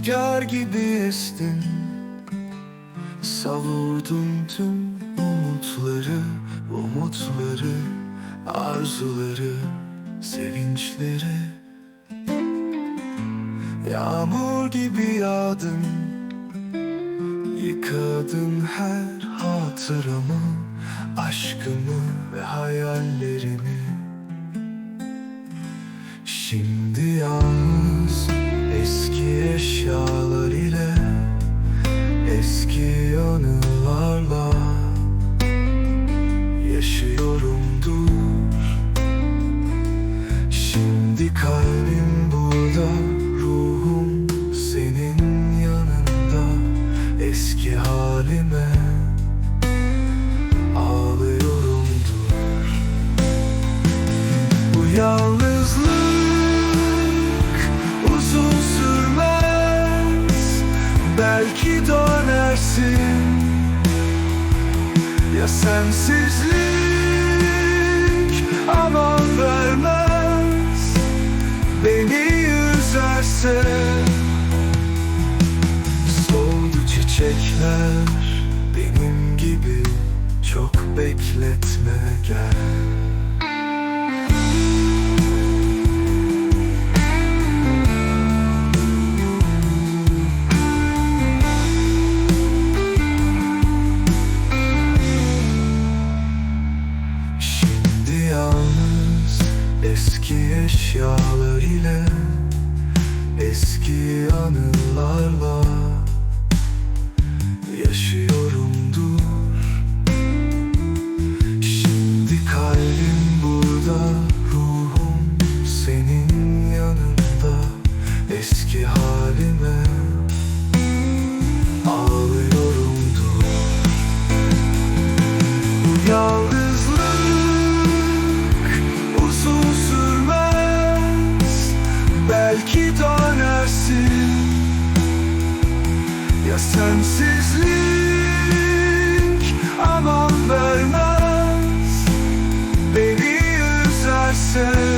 Rüzgar gibi estin. Savurdun tüm umutları Umutları, arzuları, sevinçleri. Yağmur gibi yağdın Yıkadın her hatıramı Aşkımı ve hayallerimi Şimdi yalnız Eski Belki dönersin. Ya sensizlik aman vermez. Beni üzerse Soldu çiçekler. Benim gibi Çok bekletme gel eşyalar ile Eski anılarla Yaşıyorumdur Şimdi kalbim burada Ruhum senin yanında. Eski halime Ağlıyorumdur Bu yalnızlık Ya sensizlik aman vermez. Beni üzersen